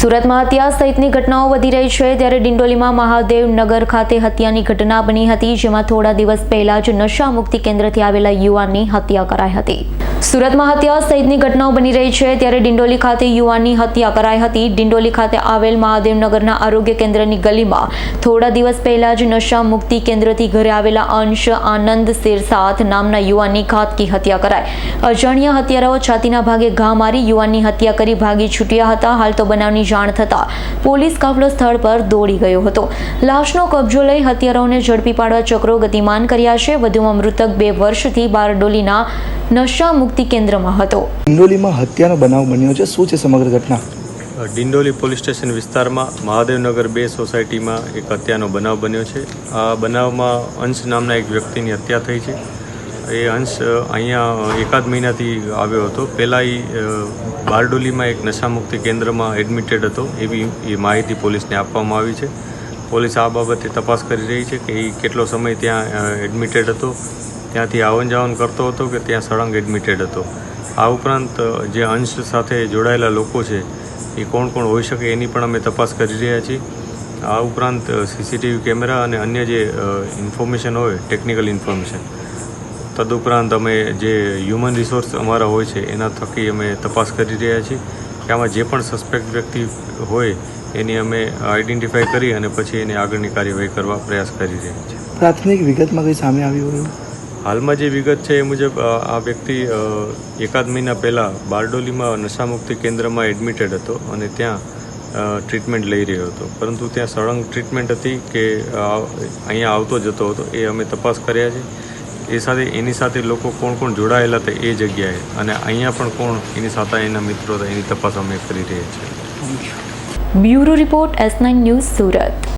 સુરતમાં હત્યા સહિતની ઘટનાઓ વધી રહી છે. ત્યારે ડિંડોલીમાં મહાદેવ નગર ખાતે હત્યાની ઘટના બની હતી, જેમાં થોડા દિવસ પહેલા જ નશા મુક્તિ કેન્દ્રથી આવેલા યુવાનની હત્યા કરાઈ હતી. સુરતમાં હત્યા સહિતની ઘટનાઓ બની રહી છે. ત્યારે ડિંડોલી ખાતે યુવાનની હત્યા કરાઈ હતી. ડિંડોલી ખાતે આવેલ મહાદેવનગરના આરોગ્ય કેન્દ્રની ગલીમાં થોડા દિવસ પહેલા જ નશા મુક્તિ કેન્દ્રથી ઘરે આવેલા અંશ આનંદ શેરસાથ નામના યુવાનની ઘાતકી હત્યા કરાઈ. અજાણ્યા હત્યારાઓ છાતીના ભાગે ઘા મારી યુવાનની હત્યા કરી ભાગી છૂટ્યા હતા. હાલ તો બનાવની જાણ થતાં પોલીસ કાફલો સ્થળ પર દોડી ગયો હતો. લાશનો કબજો લઈ હત્યારાઓને ઝડપી પાડવા ચક્રો ગતિમાન કર્યા છે. વધુમાં મૃતક બે વર્ષથી બારડોલીના નશા મુક્તિ કેન્દ્રમાં હતો. ડિંડોલીમાં હત્યાનો બનાવ બન્યો છે. શું છે સમગ્ર ઘટના? ડિંડોલી પોલીસ સ્ટેશન વિસ્તારમાં મહાદેવનગર બે સોસાયટીમાં એક હત્યાનો બનાવ બન્યો છે. આ બનાવમાં અંશ નામના એક વ્યક્તિની હત્યા થઈ છે. એ અંશ અહીંયા એકાદ મહિનાથી આવ્યો હતો. પહેલાં એ બારડોલીમાં એક નશામુક્તિ કેન્દ્રમાં એડમિટેડ હતો. એવી એ માહિતી પોલીસને આપવામાં આવી છે. પોલીસ આ બાબતે તપાસ કરી રહી છે કે એ કેટલો સમય ત્યાં એડમિટેડ હતો. ત્યાંથી આવન જાવન કરતો હતો કે ત્યાં સળંગ એડમિટેડ હતો. આ ઉપરાંત જે અંશ સાથે જોડાયેલા લોકો છે, એ કોણ કોણ હોઈ શકે એની પણ અમે તપાસ કરી રહ્યા છીએ. આ ઉપરાંત સીસીટીવી કેમેરા અને અન્ય જે ઇન્ફોર્મેશન હોય ટેકનિકલ ઇન્ફોર્મેશન તદુપરાંત અમે જે હ્યુમન રિસોર્સ અમારા હોય છે, એના થકી અમે તપાસ કરી રહ્યા છીએ. કે આમાં જે પણ સસ્પેક્ટ વ્યક્તિ હોય, એની અમે આઈડેન્ટિફાઈ કરી અને પછી એની આગળની કાર્યવાહી કરવા પ્રયાસ કરી રહ્યા છીએ. પ્રાથમિક વિગતમાં કંઈ સામે આવ્યું હોય હાલમાં જે વિગત છે એ મુજબ આ વ્યક્તિ એકાદ મહિના પહેલાં બારડોલીમાં નશામુક્તિ કેન્દ્રમાં એડમિટેડ હતો અને ત્યાં ટ્રીટમેન્ટ લઈ રહ્યો હતો. પરંતુ ત્યાં સળંગ ટ્રીટમેન્ટ હતી કે અહીંયા આવતો જતો હતો, એ અમે તપાસ કર્યા છે. એ સાથે, એની સાથે લોકો કોણ કોણ જોડાયેલા હતા એ જગ્યાએ અને અહીંયા પણ કોણ એની સાથે એના મિત્રો હતા એની તપાસ અમે કરી રહ્યા છીએ. Bureau report S nine news Surat.